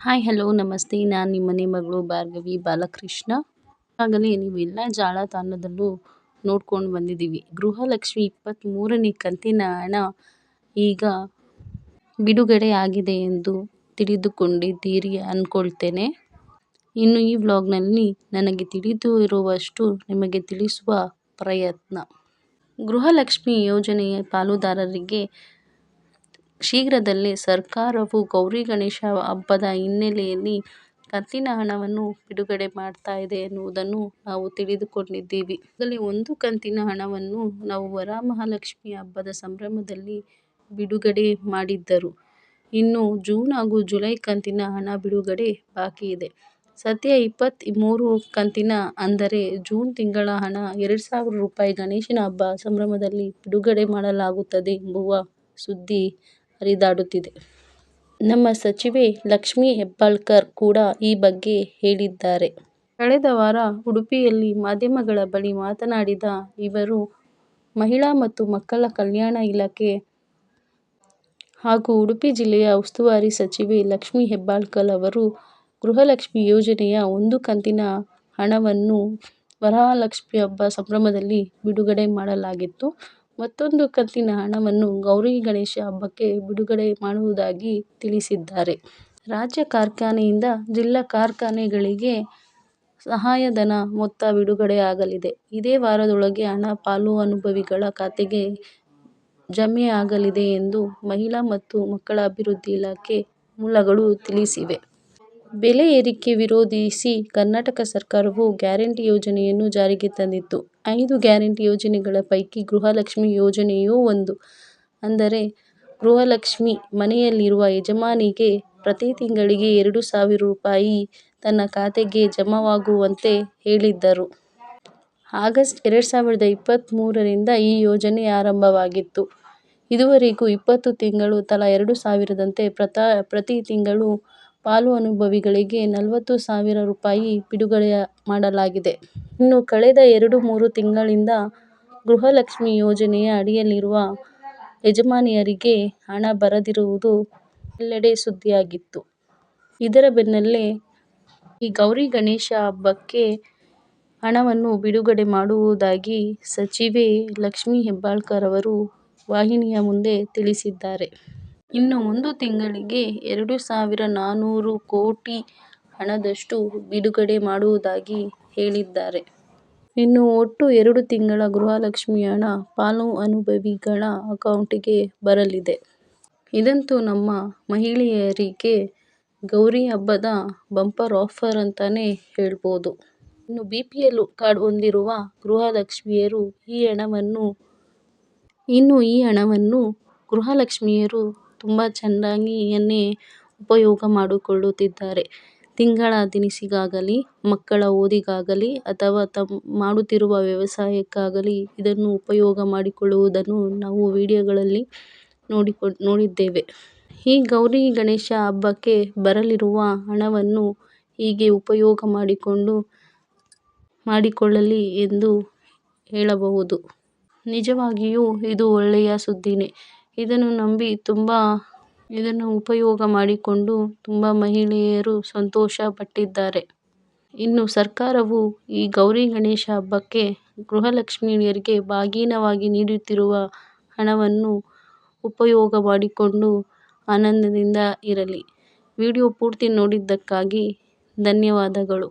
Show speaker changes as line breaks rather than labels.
Hi hello ನಮಸ್ತೆ. ನಾನು ನಿಮ್ಮನೆ ಮಗಳು ಭಾರ್ಗವಿ ಬಾಲಕೃಷ್ಣ. ಈಗಾಗಲೇ ನೀವೆಲ್ಲ ಜಾಲತಾಣದಲ್ಲೂ ನೋಡ್ಕೊಂಡು ಬಂದಿದ್ದೀವಿ. ಗೃಹಲಕ್ಷ್ಮಿ ಇಪ್ಪತ್ತ್ಮೂರನೇ ಕಂತಿನ ಹಣ ಈಗ ಬಿಡುಗಡೆ ಆಗಿದೆ ಎಂದು ತಿಳಿದುಕೊಂಡಿದ್ದೀರಿ ಅಂದ್ಕೊಳ್ತೇನೆ ಇನ್ನು ಈ ವ್ಲಾಗ್ನಲ್ಲಿ ನನಗೆ ತಿಳಿದು ಇರುವಷ್ಟು ನಿಮಗೆ ತಿಳಿಸುವ ಪ್ರಯತ್ನ. ಗೃಹಲಕ್ಷ್ಮಿ ಯೋಜನೆಯ ಪಾಲುದಾರರಿಗೆ ಶೀಘ್ರದಲ್ಲೇ ಸರ್ಕಾರವು ಗೌರಿ ಗಣೇಶ ಹಬ್ಬದ ಹಿನ್ನೆಲೆಯಲ್ಲಿ ಕಂತಿನ ಹಣವನ್ನು ಬಿಡುಗಡೆ ಮಾಡ್ತಾ ಇದೆ ಎನ್ನುವುದನ್ನು ನಾವು ತಿಳಿದುಕೊಂಡಿದ್ದೀವಿ. ಅದರಲ್ಲಿ ಒಂದು ಕಂತಿನ ಹಣವನ್ನು ನಾವು ವರಮಹಾಲಕ್ಷ್ಮಿ ಹಬ್ಬದ ಸಂಭ್ರಮದಲ್ಲಿ ಬಿಡುಗಡೆ ಮಾಡಿದ್ದರು. ಇನ್ನು ಜೂನ್ ಹಾಗೂ ಜುಲೈ ಕಂತಿನ ಹಣ ಬಿಡುಗಡೆ ಬಾಕಿ ಇದೆ. ಸದ್ಯ ಇಪ್ಪತ್ತ್ ಮೂರು ಕಂತಿನ ಅಂದರೆ ಜೂನ್ ತಿಂಗಳ ಹಣ ಎರಡು ಸಾವಿರ ರೂಪಾಯಿ ಗಣೇಶನ ಹಬ್ಬ ಸಂಭ್ರಮದಲ್ಲಿ ಬಿಡುಗಡೆ ಮಾಡಲಾಗುತ್ತದೆ ಎಂಬುವ ಸುದ್ದಿ ಹರಿದಾಡುತ್ತಿದೆ. ನಮ್ಮ ಸಚಿವೆ ಲಕ್ಷ್ಮಿ ಹೆಬ್ಬಾಳ್ಕರ್ ಕೂಡ ಈ ಬಗ್ಗೆ ಹೇಳಿದ್ದಾರೆ. ಕಳೆದ ವಾರ ಉಡುಪಿಯಲ್ಲಿ ಮಾಧ್ಯಮಗಳ ಬಳಿ ಮಾತನಾಡಿದ ಇವರು, ಮಹಿಳಾ ಮತ್ತು ಮಕ್ಕಳ ಕಲ್ಯಾಣ ಇಲಾಖೆ ಹಾಗೂ ಉಡುಪಿ ಜಿಲ್ಲೆಯ ಉಸ್ತುವಾರಿ ಸಚಿವೆ ಲಕ್ಷ್ಮಿ ಹೆಬ್ಬಾಳ್ಕರ್ ಅವರು ಗೃಹಲಕ್ಷ್ಮಿ ಯೋಜನೆಯ ಒಂದು ಕಂತಿನ ಹಣವನ್ನು ವರಮಹಾಲಕ್ಷ್ಮಿ ಹಬ್ಬ ಸಂಭ್ರಮದಲ್ಲಿ ಬಿಡುಗಡೆ ಮಾಡಲಾಗಿತ್ತು. ಮತ್ತೂಂದು ಕಂತಿನ ಹಣವನ್ನು ಗೌರಿ ಗಣೇಶ ಹಬ್ಬಕ್ಕೆ ಬಿಡುಗಡೆ ಮಾಡುವುದಾಗಿ ತಿಳಿಸಿದ್ದಾರೆ. ರಾಜ್ಯ ಕಾರ್ಖಾನೆಯಿಂದ ಜಿಲ್ಲಾ ಕಾರ್ಖಾನೆಗಳಿಗೆ ಸಹಾಯಧನ ಮೊತ್ತ ಬಿಡುಗಡೆಯಾಗಲಿದೆ. ಇದೇ ವಾರದೊಳಗೆ ಹಣ ಪಾಲು ಅನುಭವಿಗಳ ಖಾತೆಗೆ ಜಮೆಯಾಗಲಿದೆ ಎಂದು ಮಹಿಳಾ ಮತ್ತು ಮಕ್ಕಳ ಅಭಿವೃದ್ಧಿ ಇಲಾಖೆ ಮೂಲಗಳು ತಿಳಿಸಿವೆ. ಬೆಲೆ ಏರಿಕೆ ವಿರೋಧಿಸಿ ಕರ್ನಾಟಕ ಸರ್ಕಾರವು ಗ್ಯಾರಂಟಿ ಯೋಜನೆಯನ್ನು ಜಾರಿಗೆ ತಂದಿತ್ತು. ಐದು ಗ್ಯಾರಂಟಿ ಯೋಜನೆಗಳ ಪೈಕಿ ಗೃಹಲಕ್ಷ್ಮಿ ಯೋಜನೆಯೂ ಒಂದು. ಅಂದರೆ, ಗೃಹಲಕ್ಷ್ಮಿ ಮನೆಯಲ್ಲಿರುವ ಯಜಮಾನಿಗೆ ಪ್ರತಿ ತಿಂಗಳಿಗೆ ಎರಡು ಸಾವಿರ ರೂಪಾಯಿ ತನ್ನ ಖಾತೆಗೆ ಜಮಾವಾಗುವಂತೆ ಹೇಳಿದ್ದರು. ಆಗಸ್ಟ್ ಎರಡು ಸಾವಿರದ ಇಪ್ಪತ್ತ್ಮೂರರಿಂದ ಈ ಯೋಜನೆ ಆರಂಭವಾಗಿತ್ತು. ಇದುವರೆಗೂ ಇಪ್ಪತ್ತು ತಿಂಗಳು ತಲಾ ಎರಡು ಸಾವಿರದಂತೆ ಪ್ರತಿ ತಿಂಗಳು ಫಲಾನುಭವಿಗಳಿಗೆ ನಲವತ್ತು ಸಾವಿರ ರೂಪಾಯಿ ಬಿಡುಗಡೆ ಮಾಡಲಾಗಿದೆ. ಇನ್ನು ಕಳೆದ ಎರಡು ಮೂರು ತಿಂಗಳಿಂದ ಗೃಹಲಕ್ಷ್ಮಿ ಯೋಜನೆಯ ಅಡಿಯಲ್ಲಿರುವ ಯಜಮಾನಿಯರಿಗೆ ಹಣ ಬರದಿರುವುದು ಎಲ್ಲೆಡೆ ಸುದ್ದಿಯಾಗಿತ್ತು. ಇದರ ಬೆನ್ನಲ್ಲೇ ಈ ಗೌರಿ ಗಣೇಶ ಹಬ್ಬಕ್ಕೆ ಹಣವನ್ನು ಬಿಡುಗಡೆ ಮಾಡುವುದಾಗಿ ಸಚಿವೆ ಲಕ್ಷ್ಮಿ ಹೆಬ್ಬಾಳ್ಕರ್ ಅವರು ವಾಹಿನಿಯ ಮುಂದೆ ತಿಳಿಸಿದ್ದಾರೆ. ಇನ್ನು ಒಂದು ತಿಂಗಳಿಗೆ ಎರಡು ಸಾವಿರ ನಾನೂರು ಕೋಟಿ ಹಣದಷ್ಟು ಬಿಡುಗಡೆ ಮಾಡುವುದಾಗಿ ಹೇಳಿದ್ದಾರೆ. ಇನ್ನು ಒಟ್ಟು ಎರಡು ತಿಂಗಳ ಗೃಹಲಕ್ಷ್ಮಿ ಹಣ ಫಲಾನುಭವಿಗಳ ಅಕೌಂಟಿಗೆ ಬರಲಿದೆ. ಇದಂತೂ ನಮ್ಮ ಮಹಿಳೆಯರಿಗೆ ಗೌರಿ ಹಬ್ಬದ ಬಂಪರ್ ಆಫರ್ ಅಂತಾನೆ ಹೇಳ್ಬೋದು. ಇನ್ನು ಬಿಪಿಎಲ್ ಕಾರ್ಡ್ ಹೊಂದಿರುವ ಗೃಹಲಕ್ಷ್ಮಿಯರು ಈ ಹಣವನ್ನು, ಇನ್ನು ಈ ಹಣವನ್ನು ಗೃಹಲಕ್ಷ್ಮಿಯರು ತುಂಬಾ ಚೆನ್ನಾಗಿಯೇ ಉಪಯೋಗ ಮಾಡಿಕೊಳ್ಳುತ್ತಿದ್ದಾರೆ. ತಿಂಗಳ ದಿನಸಿಗಾಗಲಿ, ಮಕ್ಕಳ ಓದಿಗಾಗಲಿ ಅಥವಾ ತಮ್ಮ ಮಾಡುತ್ತಿರುವ ವ್ಯವಸಾಯಕ್ಕಾಗಲಿ ಇದನ್ನು ಉಪಯೋಗ ಮಾಡಿಕೊಳ್ಳುವುದನ್ನು ನಾವು ವಿಡಿಯೋಗಳಲ್ಲಿ ನೋಡಿದ್ದೇವೆ. ಈ ಗೌರಿ ಗಣೇಶ ಹಬ್ಬಕ್ಕೆ ಬರಲಿರುವ ಹಣವನ್ನು ಹೀಗೆ ಉಪಯೋಗ ಮಾಡಿಕೊಂಡು ಮಾಡಿಕೊಳ್ಳಲಿ ಎಂದು ಹೇಳಬಹುದು. ನಿಜವಾಗಿಯೂ ಇದು ಒಳ್ಳೆಯ ಸುದ್ದಿನೇ. ಇದನ್ನು ಉಪಯೋಗ ಮಾಡಿಕೊಂಡು ತುಂಬಾ ಮಹಿಳೆಯರು ಸಂತೋಷ ಪಟ್ಟಿದ್ದಾರೆ. ಇನ್ನು ಸರ್ಕಾರವು ಈ ಗೌರಿ ಗಣೇಶ ಹಬ್ಬಕ್ಕೆ ಗೃಹಲಕ್ಷ್ಮಿಯರಿಗೆ ಬಾಗಿನವಾಗಿ ನೀಡುತ್ತಿರುವ ಹಣವನ್ನು ಉಪಯೋಗ ಮಾಡಿಕೊಂಡು ಆನಂದದಿಂದ ಇರಲಿ. ವಿಡಿಯೋ ಪೂರ್ತಿ ನೋಡಿದ್ದಕ್ಕಾಗಿ ಧನ್ಯವಾದಗಳು.